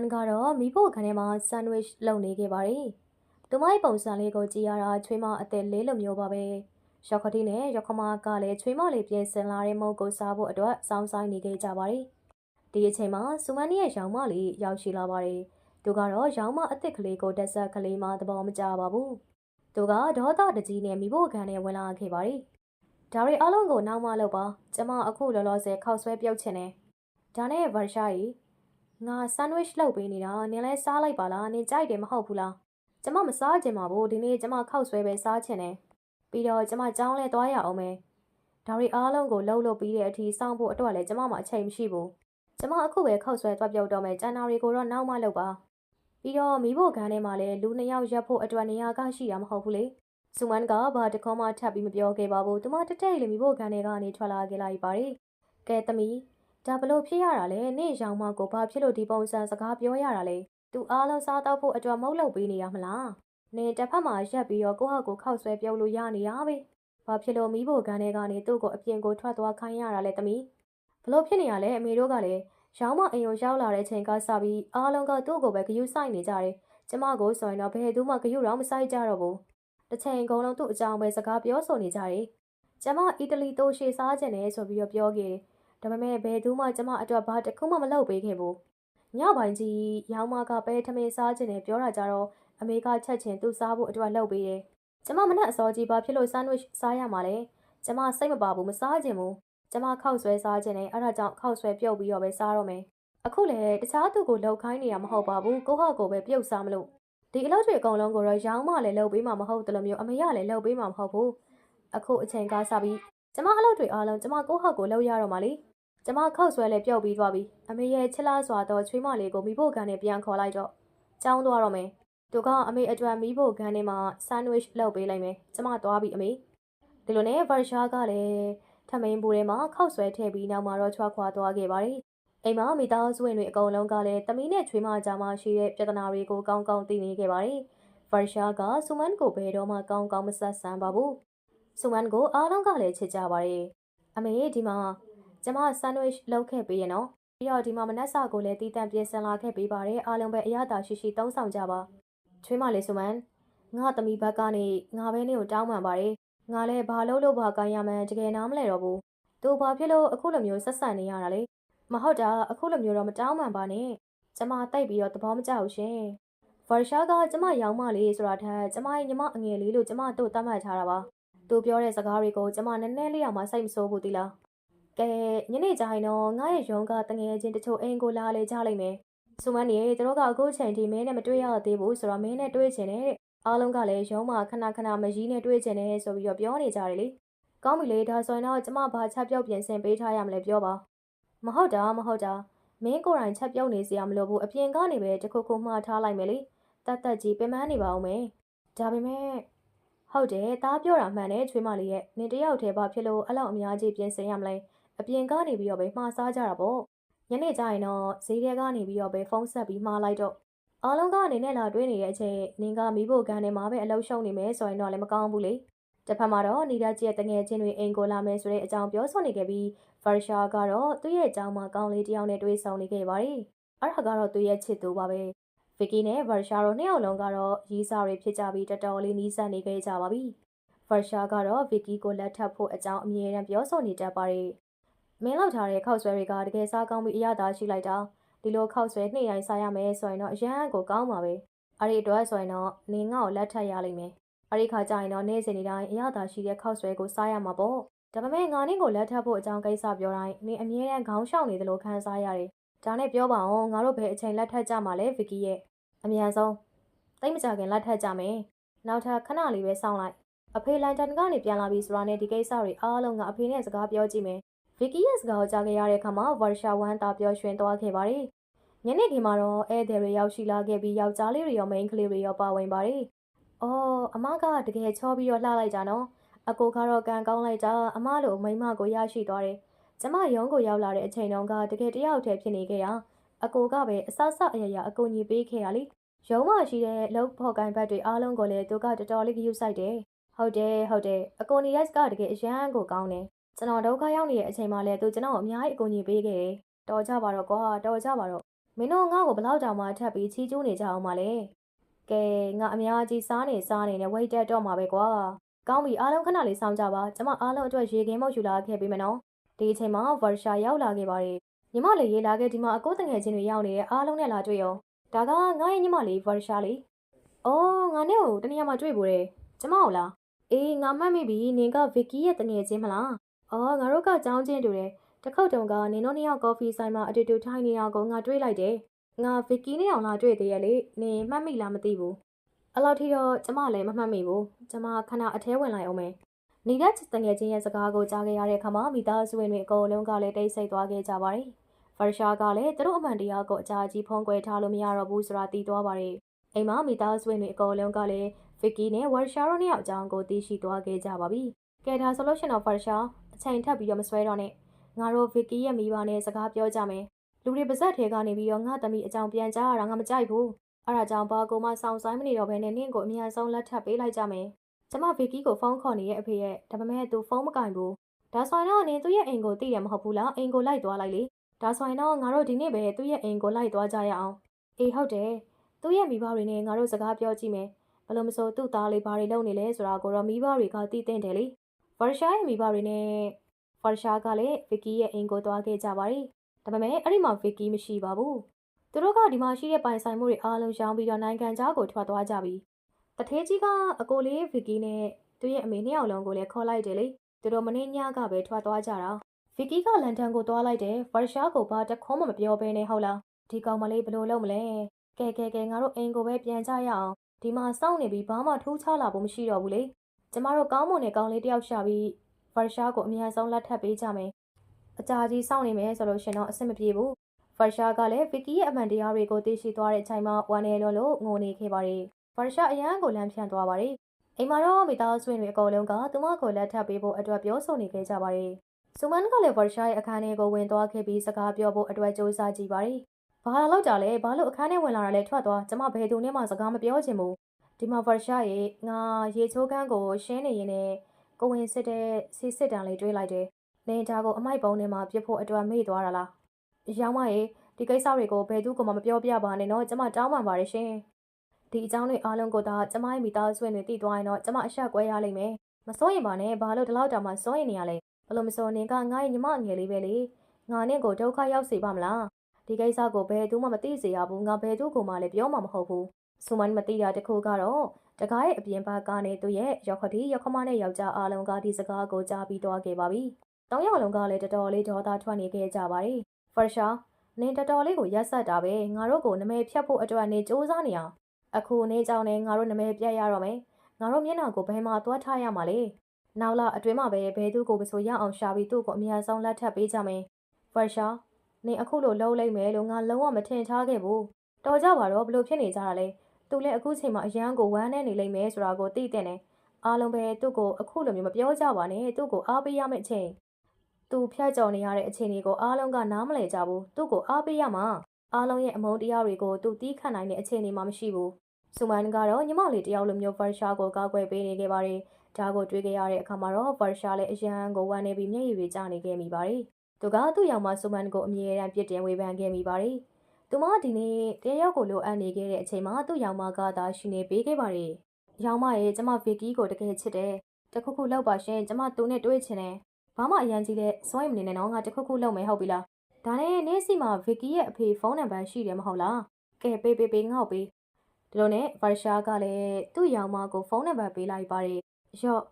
န်ကတော့မိဖို့ခန်းထဲမှာဆန်ဒဝစ်လုပ်နေခဲ့ပါတယ်။သူမရဲ့ပုံစံလေးကိုကြည့်ရတာချွေးမအသက်လေးလိုမျိုးပါပဲ။ရောက်ခတိနဲ့ရောက်ခမကလည်းချွေးမလေးပြင်ဆင်လာတဲ့မုတ်ကိုစားဖို့အတွက်စောင်းဆိုင်နေခဲ့ကြပါတယ်။ဒီအချိန်မှာစူမန်ရဲ့ရောင်မလေးရောက်ရှိလာပါတယ်။သူကတော့ရောင်မအစ်စ်ကလေးကိုတက်ဆက်ကလေးမှသဘောမကျပါဘူး။သူကဒေါသတကြီးနဲ့မိဖို့ခန်းထဲဝင်လာခဲ့ပါတယ်။ဒါရီအလုံးကိုနောက်မှလောက်ပါ။ကျမအခုလောလောဆယ်ခောက်ဆွဲပြုတ်ချင်တယ်။ဒါနဲ့ဗာရှာကြီး ငါဆန်ဒဝစ်လုပ်ပေးနေတာနင်လဲစားလိုက်ပါလားနင်ကြိုက်တယ်မဟုတ်ဘူးလားကျမမစားချင်ပါဘူးဒီနေ့ကျမခောက်ဆွဲပဲစားချင်တယ်ပြီးတော့ကျမကြောင်းလဲသွားရအောင်မယ်ဒါရီအားလုံးကိုလှုပ်လို့ပြီးတဲ့အထိစောင့်ဖို့အတွက်လည်းကျမမှအချိန်မရှိဘူးကျမအခုပဲခောက်ဆွဲသွားပြုတ်တော့မယ်ကျန်တာတွေကိုတော့နောက်မှလုပ်ပါပြီးတော့မိဖို့ခန်းထဲမှာလည်းလူနှစ်ယောက်ရက်ဖို့အတွက်နေရာကရှိတာမဟုတ်ဘူးလေစူမန်ကဘာတခေါမှထပ်ပြီးမပြောခဲ့ပါဘူးသူမတက်တဲ့လေမိဖို့ခန်းထဲကနေထွက်လာခဲ့လိုက်ပါတယ်ကဲသမီး ဒါဘလို့ဖြစ်ရတာလဲနေ့ရောင်မကိုဘာဖြစ်လို့ဒီပုံစံစကားပြောရတာလဲသူအားလုံးစားတော့ဖို့အတွက်မုတ်လုပ်ပေးနေရမလားနေတစ်ဖက်မှာရက်ပြီးတော့ကိုယ့်ဟာကိုယ်ခောက်ဆွဲပြုတ်လို့ရနေတာပဲဘာဖြစ်လို့မိဖို့ခန်းထဲကနေသူ့ကိုအပြင်ကိုထွက်သွားခိုင်းရတာလဲသမီးဘလို့ဖြစ်နေရလဲအမေတို့ကလည်းရောင်မအိမ်ကိုရောက်လာတဲ့ချိန်ကစပြီးအားလုံးကသူ့ကိုပဲဂယုစိုက်နေကြတယ်ကျမကိုဆိုရင်တော့ဘယ်သူမှဂယုတော့မစိုက်ကြတော့ဘူးတစ်ချိန်ကုန်လုံးသူ့အကြောင်းပဲစကားပြောဆိုနေကြတယ်ကျမအီတလီတိုးရှေစားခြင်းနဲ့ဆိုပြီးတော့ပြောခဲ့တယ် ဒါပေမဲ့ဘယ်သူမှကျမအတွက်ဘာတစ်ခုမှမလုပ်ပေးခဲ့ဘူး။ညပိုင်းကြီးရောင်မကပဲထမင်းစားခြင်းနဲ့ပြောတာကြတော့အမေကချက်ချင်းသူ့စားဖို့အတွက်လုပ်ပေးတယ်။ကျမမနဲ့အစောကြီးဘာဖြစ်လို့ဆန်ဒဝစ်စားရမှာလဲ။ကျမစိတ်မပါဘူးမစားခြင်းဘူး။ကျမခောက်ဆွဲစားခြင်းနဲ့အဲ့ဒါကြောင့်ခောက်ဆွဲပြုတ်ပြီးတော့ပဲစားတော့မယ်။အခုလည်းတခြားသူကိုလှုပ်ခိုင်းနေရမဟုတ်ပါဘူး။ကိုဟာကိုပဲပြုတ်စားမလို့ဒီအလုပ်တွေအကုန်လုံးကိုတော့ရောင်းမလည်းလုပ်ပေးမှာမဟုတ်တယ်လို့မျိုးအမေကလည်းလုပ်ပေးမှာမဟုတ်ဘူး။အခုအချိန်ကစပြီးကျမအလုပ်တွေအားလုံးကျမကိုဟာကိုလုပ်ရတော့မှာလေ။ ကျမခောက်ဆွဲလဲပြုတ်ပြီးသွားပြီအမေရဲ့ချစ်လားစွာတော့ချွေးမလေးကိုမိဖို့ကန်နဲ့ပြန်ခေါ်လိုက်တော့ကျောင်းသွားတော့မယ်သူကအမေအတွက်မိဖို့ကန်နဲ့မှဆန်ဒဝစ်လုပ်ပေးလိုက်မယ်ကျမသွားပြီအမေဒီလိုနဲ့ဗာရှာကလည်းထမင်းဘူးထဲမှာခောက်ဆွဲထည့်ပြီးနောက်မှာတော့ချွားခွာသွားခဲ့ပါတယ်အိမ်မှာမိသားစုဝင်တွေအကုန်လုံးကလည်းတမီးနဲ့ချွေးမကြားမှာရှိတဲ့ပြဿနာတွေကိုကောင်းကောင်းသိနေခဲ့ပါတယ်ဗာရှာကဆူမန်ကိုဘယ်တော့မှကောင်းကောင်းမဆက်ဆံပါဘူးဆူမန်ကိုအားလုံးကလည်းချစ်ကြပါတယ်အမေဒီမှာ ကျမဆန်ဒဝစ်လုပ်ခဲ့ပေးရနော်ပြီးတော့ဒီမှာမနက်စာကိုလည်းတီးတန့်ပြင်ဆင်လာခဲ့ပေးပါတယ်အားလုံးပဲအရသာရှိရှိသုံးဆောင်ကြပါချွေးမလေးဆိုမန်ငါသမီးဘက်ကနေငါပဲနေကိုတောင်းပန်ပါတယ်ငါလည်းဘာလို့လို့ဘာကိုင်းရမှန်းတကယ်နားမလဲတော့ဘူးသူဘာဖြစ်လို့အခုလိုမျိုးဆက်ဆံနေရတာလဲမဟုတ်တာအခုလိုမျိုးတော့မတောင်းပန်ပါနဲ့ကျမတိုက်ပြီးတော့သဘောမကျဘူးရှင်ဗာရှာကကျမရောင်းမလေးဆိုတာထက်ကျမရဲ့ညီမအငယ်လေးလို့ကျမတို့သတ်မှတ်ထားတာပါသူပြောတဲ့စကားတွေကိုကျမနည်းနည်းလေးတော့မှစိတ်မဆိုးဘူးသီလား ကဲညနေကျရင်တော့ငါရဲ့ရုံးကတငယ်ချင်းတချို့အိမ်ကိုလာလေကြလိမ့်မယ်။ဆိုမန်နေသူတို့ကအခုချိန်ထိမင်းနဲ့မတွေ့ရသေးဘူးဆိုတော့မင်းနဲ့တွေ့ချင်တယ်တဲ့။အားလုံးကလည်းရုံးမှာခဏခဏမကြီးနဲ့တွေ့ချင်တယ်ဆိုပြီးတော့ပြောနေကြတယ်လေ။ကောင်းပြီလေဒါဆိုရင်တော့ကျမဘာချက်ပြုတ်ပြင်ဆင်ပေးထားရမလဲပြောပါ။မဟုတ်တာမဟုတ်တာမင်းကိုယ်တိုင်ချက်ပြုတ်နေစရာမလိုဘူးအပြင်ကနေပဲတခုခုမှားထားလိုက်မယ်လေ။တတ်တက်ကြီးပင်ပန်းနေပါဦးမယ်။ဒါပေမဲ့ဟုတ်တယ်သားပြောတာမှန်တယ်ချွေးမလေးရဲ့နင်တယောက်တည်းဘာဖြစ်လို့အဲ့လောက်အများကြီးပြင်ဆင်ရမလဲ။ အပြင်ကနေပြီးတော့ပဲမှားစားကြတာပေါ့ညနေကျရင်တော့ဈေးထဲကနေပြီးတော့ပဲဖုန်းဆက်ပြီးမှားလိုက်တော့အားလုံးကအနေနဲ့လာတွေးနေတဲ့အချိန်နင်ကမိဖို့ကန်ထဲမှာပဲအလုပ်ရှုံနေမယ်ဆိုရင်တော့လည်းမကောင်းဘူးလေတစ်ဖက်မှာတော့နေဒါကြီးရဲ့တငယ်ချင်းတွေအိမ်ကိုလာမယ်ဆိုတဲ့အကြောင်းပြောဆိုနေခဲ့ပြီးဗာရှာကတော့သူ့ရဲ့အကြောင်းမှာကောင်းလေးတစ်ယောက်နဲ့တွေ့ဆုံနေခဲ့ပါတယ်အဲ့ဒါကတော့သူ့ရဲ့ချစ်သူပါပဲဗီကီနဲ့ဗာရှာတို့နှစ်ယောက်လုံးကတော့ရီးစားတွေဖြစ်ကြပြီးတော်တော်လေးနီးစပ်နေခဲ့ကြပါပြီဗာရှာကတော့ဗီကီကိုလက်ထပ်ဖို့အကြောင်းအမြဲတမ်းပြောဆိုနေတတ်ပါတယ် မင်းလောက်ထားတဲ့ခောက်ဆွဲတွေကတကယ်စားကောင်းပြီးအရသာရှိလိုက်တာဒီလိုခောက်ဆွဲနှိမ့်တိုင်းစားရမယ်ဆိုရင်တော့အရန်ကိုကောင်းပါပဲအဲ့ဒီအတွက်ဆိုရင်တော့နင်ငါ့ကိုလက်ထပ်ရလိမ့်မယ်အဲ့ဒီခါကျရင်တော့နေ့စဉ်နေ့တိုင်းအရသာရှိတဲ့ခောက်ဆွဲကိုစားရမှာပေါ့ဒါပေမဲ့ငါနင့်ကိုလက်ထပ်ဖို့အကြောင်းကိစ္စပြောတိုင်းနင်အမြဲတမ်းခေါင်းရှောင်နေသလိုခံစားရတယ်ဒါနဲ့ပြောပါအောင်ငါတို့ဘယ်အချိန်လက်ထပ်ကြမှာလဲဗီကီရဲ့အမြန်ဆုံးတိတ်မကြခင်လက်ထပ်ကြမယ်နောက်ထပ်ခဏလေးပဲစောင့်လိုက်အဖေလန်တန်ကနေပြန်လာပြီဆိုတာနဲ့ဒီကိစ္စတွေအားလုံးကအဖေနဲ့စကားပြောကြည့်မယ် ဗီကီရဲ့စကားကိုကြားခဲ့ရတဲ့အခါမှာဗာရှာဝမ်တာပျော်ရွှင်သွားခဲ့ပါတယ်။ညနေခင်းမှာတော့ဧည့်သည်တွေရောက်ရှိလာခဲ့ပြီးယောက်ျားလေးတွေရောမိန်းကလေးတွေရောပါဝင်ပါတယ်။အော်အမကတကယ်ချောပြီးတော့လှလိုက်ကြနော်။အကိုကတော့ကံကောင်းလိုက်တာအမလိုမိန်းမကိုရရှိသွားတယ်။ကျမရုံးကိုရောက်လာတဲ့အချိန်တုန်းကတကယ်တယောက်တည်းဖြစ်နေခဲ့တာ။အကိုကပဲအဆဆအရရအကူညီပေးခဲ့ရလေ။ရုံးမှာရှိတဲ့လောက်ဖော်ကိုင်ဘတ်တွေအားလုံးကိုလည်းသူကတော်တော်လေးဂရုစိုက်တယ်။ဟုတ်တယ်ဟုတ်တယ်အကိုနီရက်စ်ကတကယ်အရန်ကိုကောင်းတယ်။ ကျွန်တော်ဒုက္ခရောက်နေတဲ့အချိန်မှလည်းသူကျွန်တော်ကိုအများကြီးအကူအညီပေးခဲ့တယ်။တော်ကြပါတော့ကွာတော်ကြပါတော့မမင်းတို့ငါ့ကိုဘလောက်တောင်မှထပ်ပြီးချီးကျူးနေကြအောင်ပါလေကဲငါအများကြီးစားနေစားနေနဲ့ဝိတ်တက်တော့မှာပဲကွာကောင်းပြီအားလုံးခဏလေးစောင့်ကြပါကျမအားလုံးအတွက်ရေခင်းမုတ်ယူလာခဲ့ပေးမယ်နော်ဒီအချိန်မှာဗာရှာရောက်လာခဲ့ပါတယ်ညီမလေးရေးလာခဲ့ဒီမှာအကိုတငယ်ချင်းတွေရောက်နေတဲ့အားလုံးနဲ့လာတွေ့ရောဒါကငါရဲ့ညီမလေးဗာရှာလေးအော်ငါနဲ့ကိုတနေရာမှာတွေ့ဖို့တယ်ကျမဟုတ်လားအေးငါမှတ်မိပြီနင်ကဗစ်ကီရဲ့တငယ်ချင်းမလား အော်ငါတို့ကကြောင်းချင်းတူတယ်တခုတ်တုံကနင်တို့နှစ်ယောက်ကော်ဖီဆိုင်မှာအတူတူထိုင်နေတာကိုငါတွေ့လိုက်တယ်ငါဗစ်ကီနဲ့အောင်လာတွေ့သေးရဲ့လေနင်မှတ်မိလားမသိဘူးအဲ့လောက်ထိတော့ကျမလည်းမမှတ်မိဘူးကျမခဏအထဲဝင်လိုက်အောင်မယ်နေတဲ့တငယ်ချင်းရဲ့စကားကိုကြားခဲ့ရတဲ့အခါမှာမိသားစုဝင်တွေအကုန်လုံးကလည်းတိတ်ဆိတ်သွားခဲ့ကြပါတယ်ဖာရှာကလည်းသူတို့အမှန်တရားကိုအကြကြီးဖုံးကွယ်ထားလို့မရတော့ဘူးဆိုတာသိသွားပါတယ်အိမ်မှာမိသားစုဝင်တွေအကုန်လုံးကလည်းဗစ်ကီနဲ့ဝါရှာတို့နှစ်ယောက်အကြောင်းကိုသိရှိသွားခဲ့ကြပါပြီကဲဒါဆိုလို့ရှိရင်တော့ဖာရှာအ ချိန်ထပ်ပြီးတော့မဆွဲတော့နဲ့ငါတို့ဗစ်ကီရဲ့မိဘနဲ့စကားပြောကြမယ်လူတွေပါဇက်ထဲကနေပြီးတော့ငါသမီးအကြောင်းပြန်ကြားရတာငါမကြိုက်ဘူးအဲ့ဒါကြောင့်ဘာကိုမှစောင့်ဆိုင်မနေတော့ဘဲနဲ့နင့်ကိုအမြန်ဆုံးလက်ထပ်ပေးလိုက်ကြမယ်ကျမဗီကီကိုဖုန်းခေါ်နေရဲ့အဖေရဲ့ဒါပေမဲ့သူဖုန်းမကင်ဘူးဒါဆိုရင်တော့နင်သူ့ရဲ့အိမ်ကိုသိတယ်မဟုတ်ဘူးလားအိမ်ကိုလိုက်သွားလိုက်လေဒါဆိုရင်တော့ငါတို့ဒီနေ့ပဲသူ့ရဲ့အိမ်ကိုလိုက်သွားကြရအောင်အေးဟုတ်တယ်သူ့ရဲ့မိဘတွေနဲ့ငါတို့စကားပြောကြည့်မယ်ဘလို့မဆိုသူ့သားလေးဘာတွေလုပ်နေလဲဆိုတာကိုတော့မိဘတွေကသိသိတယ်လေ ဗာရှာရဲ့မိဘတွေနဲ့ဗာရှာကလည်းဗီကီရဲ့အိမ်ကိုသွားခဲ့ကြပါတယ်ဒါပေမဲ့အဲ့ဒီမှာဗီကီမရှိပါဘူးသူတို့ကဒီမှာရှိတဲ့ပိုင်ဆိုင်မှုတွေအားလုံးရှောင်ပြီးတော့နိုင်ငံခြားကိုထွက်သွားကြပြီတထေးကြီးကအကိုလေးဗီကီနဲ့သူ့ရဲ့အမေနှစ်ယောက်လုံးကိုလည်းခေါ်လိုက်တယ်လေသူတို့မနေ့ညကပဲထွက်သွားကြတာဗီကီကလန်ဒန်ကိုသွားလိုက်တယ်ဗာရှာကိုဘာတခုံးမှမပြောဘဲနဲ့ဟုတ်လားဒီကောင်မလေးဘယ်လိုလုပ်မလဲကဲကဲကဲငါတို့အိမ်ကိုပဲပြန်ကြရအောင်ဒီမှာစောင့်နေပြီးဘာမှထူးခြားလာဖို့မရှိတော့ဘူးလေ ကျမတို့ကောင်းမွန်တဲ့ကောင်းလေးတယောက်ရှာပြီးဗာရှာကိုအမြန်ဆုံးလက်ထပ်ပေးကြမယ်အကြာကြီးစောင့်နေမယ်ဆိုလို့ရှင်တော့အဆင်မပြေဘူးဖာရှာကလည်းဗီကီရဲ့အမှန်တရားတွေကိုသိရှိသွားတဲ့အချိန်မှာဝမ်းနေလို့လို့ငိုနေခဲ့ပါတယ်ဖာရှာအရန်ကိုလမ်းဖြန့်သွားပါတယ်အိမ်မှာတော့မိသားစုဝင်တွေအကုန်လုံးကသူမကိုလက်ထပ်ပေးဖို့အတွက်ပြောဆိုနေခဲ့ကြပါတယ်ဆူမန်ကလည်းဗာရှာရဲ့အခန်းထဲကိုဝင်သွားခဲ့ပြီးစကားပြောဖို့အတွက်ကြိုးစားကြည့်ပါတယ်ဘာလာလောက်ကြလဲဘာလို့အခန်းထဲဝင်လာတာလဲထွက်သွားကျမဘယ်သူနဲ့မှစကားမပြောချင်ဘူး ဒီမှာဗာရှာရဲ့ငါရေချိုးခန်းကိုရှင်းနေရင်လည်းကိုဝင်စစ်တဲ့စီစစ်တံလေးတွေးလိုက်တယ်နေဒါကိုအမိုက်ပုံထဲမှာပြစ်ဖို့အတွက်မေ့သွားတာလားရောင်းမရဲ့ဒီကိစ္စတွေကိုဘယ်သူကမှမပြောပြပါနဲ့နော်ကျမတောင်းပန်ပါတယ်ရှင်ဒီအကြောင်းတွေအားလုံးကိုသာကျမရဲ့မိသားစုဝင်တွေသိသွားရင်တော့ကျမအဆက်ကွဲရလိမ့်မယ်မစိုးရင်ပါနဲ့ဘာလို့ဒီလောက်တောင်မှစိုးရင်နေရလဲဘလို့မစိုးနေကငါ့ရဲ့ညီမငယ်လေးပဲလေငါနဲ့ကိုဒုက္ခရောက်စေပါမလားဒီကိစ္စကိုဘယ်သူမှမသိစေရဘူးငါဘယ်သူကမှလည်းပြောမှာမဟုတ်ဘူး ဆူမန်မသိတာတခုကတော့တကားရဲ့အပြင်ဘက်ကနေသူရဲ့ရောက်ခတိရောက်ခမနဲ့ယောက်ျားအားလုံးကဒီစကားကိုကြားပြီးသွားခဲ့ပါပြီ။တောင်းယောက်လုံးကလည်းတော်တော်လေးဒေါသထွက်နေခဲ့ကြပါတယ်။ဖာရှာနင်တော်တော်လေးကိုရက်ဆက်တာပဲငါတို့ကိုနမဲဖြတ်ဖို့အတွက်နေစူးစမ်းနေအောင်အခုနေကြောင်နေငါတို့နမဲပြတ်ရတော့မယ်ငါတို့မျက်နှာကိုဘယ်မှာသွားထားရမှာလဲနောက်လာအတွင်းမှာပဲဘဲသူ့ကိုမဆိုရအောင်ရှာပြီးသူ့ကိုအများဆုံးလက်ထပ်ပေးကြမယ်ဖာရှာနေအခုလိုလှုပ်လိုက်မယ်လို့ငါလုံးဝမထင်ထားခဲ့ဘူးတော်ကြပါတော့ဘလို့ဖြစ်နေကြတာလဲ သူလည်းအခုချိန်မှာအရန်ကိုဝမ်းနဲ့နေလိမ့်မယ်ဆိုတာကိုသိတဲ့နဲ့အားလုံးပဲသူ့ကိုအခုလိုမျိုးမပြောကြပါနဲ့သူ့ကိုအားပေးရမယ့်အချိန်သူဖြတ်ကျော်နေရတဲ့အခြေအနေကိုအားလုံးကနားမလည်ကြဘူးသူ့ကိုအားပေးရမှာအားလုံးရဲ့အမုန်းတရားတွေကိုသူတီးခတ်နိုင်တဲ့အခြေအနေမှာမရှိဘူးဆူမန်ကတော့ညီမလေးတယောက်လိုမျိုးဗာရှာကိုကောက်ွယ်ပေးနေခဲ့ပါတယ်ဒါကိုတွေးကြရတဲ့အခါမှာတော့ဗာရှာလည်းအရန်ကိုဝမ်းနေပြီးမျက်ရည်တွေကျနေခဲ့မိပါတယ်သူကသူ့ယောက်မဆူမန်ကိုအမြဲတမ်းပြစ်တင်ဝေဖန်ခဲ့မိပါတယ် သူမဒီနေ့တယောက်ကိုလိုအပ်နေခဲ့တဲ့အချိန်မှာသူ့ယောက်မကသာရှိနေပေးခဲ့ပါတယ်ယောက်မရဲ့ကျမဗီကီကိုတကယ်ချစ်တယ်တခုခုလောက်ပါရှင်ကျမသူနဲ့တွေ့ချင်တယ်ဘာမှအရန်ကြီးတဲ့စွန့်ရင်မနေနဲ့တော့ငါတခုခုလုပ်မယ်ဟုတ်ပြီလားဒါနဲ့နေ့စီမှာဗီကီရဲ့အဖေဖုန်းနံပါတ်ရှိတယ်မဟုတ်လားကဲပေးပေးပေးငေါ့ပေးဒီလိုနဲ့ဗာရှာကလည်းသူ့ယောင်မကိုဖုန်းနံပါတ်ပေးလိုက်ပါတယ်ရော့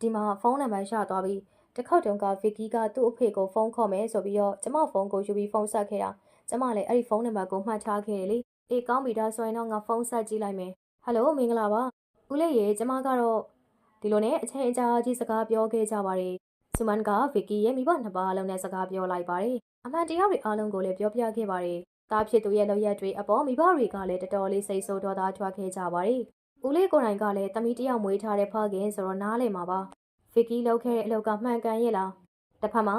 ဒီမှာဖုန်းနံပါတ်ရသွားပြီတစ်ခေါက်တုန်းကဗီကီကသူ့အဖေကိုဖုန်းခေါ်မယ်ဆိုပြီးတော့ကျမဖုန်းကိုယူပြီးဖုန်းဆက်ခဲ့တာ ကျမလည်းအဲ့ဒီဖုန်းနံပါတ်ကိုမှတ်ထားခဲ့တယ်လေအေးကောင်းပြီဒါဆိုရင်တော့ငါဖုန်းဆက်ကြည့်လိုက်မယ်ဟယ်လိုမင်္ဂလာပါဦးလေးရေကျမကတော့ဒီလိုနဲ့အချိန်အကြာကြီးစကားပြောခဲ့ကြပါတယ်ဆူမန်ကဗီကီရဲ့မိဘနှစ်ပါးလုံးနဲ့စကားပြောလိုက်ပါတယ်အမှန်တရားတွေအားလုံးကိုလည်းပြောပြခဲ့ပါတယ်။သားဖြစ်သူရဲ့လောက်ရက်တွေအပေါ်မိဘတွေကလည်းတော်တော်လေးစိတ်ဆိုးဒေါသထွက်ခဲ့ကြပါတယ်။ဦးလေးကိုယ်တိုင်ကလည်းတမီတယောက်မွေးထားတဲ့ဖခင်ဆိုတော့နားလည်မှာပါ။ဗီကီလောက်ခဲ့တဲ့အလုပ်ကမှန်ကန်ရဲ့လား။တစ်ဖက်မှာ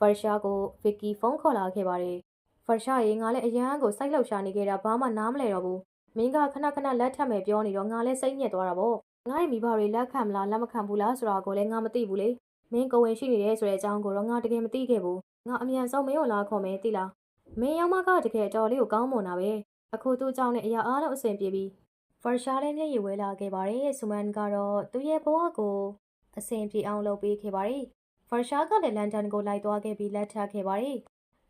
ဗာရှာကိုဗီကီဖုန်းခေါ်လာခဲ့ပါတယ်။ ဗာရှာရေငါလည်းအရန်ကိုစိုက်လောက်ရှာနေခဲ့တာဘာမှနားမလဲတော့ဘူး။မင်းကခဏခဏလက်ထပ်မယ်ပြောနေတော့ငါလည်းစိတ်ညစ်သွားတာပေါ့။ငါ့ရဲ့မိဘတွေလက်ခံမလားလက်မခံဘူးလားဆိုတာကိုလည်းငါမသိဘူးလေ။မင်းကိုဝင်ရှိနေတယ်ဆိုတဲ့အကြောင်းကိုတော့ငါတကယ်မသိခဲ့ဘူးငါအမြန်ဆုံးမင်းကိုလာခေါ်မယ်သိလားမင်းရောက်မကတကယ်အတော်လေးကိုကောင်းမွန်တာပဲအခုသူ့ကြောင့်နဲ့အရာအားလုံးအဆင်ပြေပြီဖာရှာလည်းမျက်ရည်ဝဲလာခဲ့ပါတယ်ဆူမန်ကတော့သူ့ရဲ့ဘဝကိုအဆင်ပြေအောင်လုပ်ပေးခဲ့ပါတယ်ဖာရှာကလည်းလန်ဒန်ကိုလိုက်သွားခဲ့ပြီးလက်ထပ်ခဲ့ပါတယ်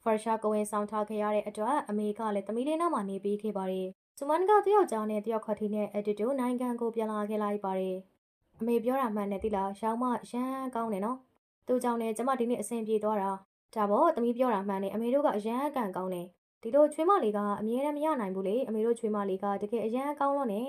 ဖာရှာကိုဝင်ဆောင်ထားခဲ့ရတဲ့အတွက်အမေကလည်းသမီးလေးနောက်မှာနေပေးခဲ့ပါတယ်ဆူမန်ကတယောက်ကြားနဲ့တယောက်ခတ်ထီနဲ့အတူတူနိုင်ငံကိုပြန်လာခဲ့လိုက်ပါတယ်အမေပြောတာမှန်တယ်တိလားရောင်းမရမ်းကောင်းတယ်နော်သူ့ကြောင့်လည်းကျမဒီနေ့အဆင်ပြေသွားတာဒါပေါ့သမီးပြောတာမှန်တယ်အမေတို့ကအရန်အကန်ကောင်းတယ်ဒီလိုချွေးမလေးကအမြဲတမ်းမရနိုင်ဘူးလေအမေတို့ချွေးမလေးကတကယ်အရန်ကောင်းလို့နေ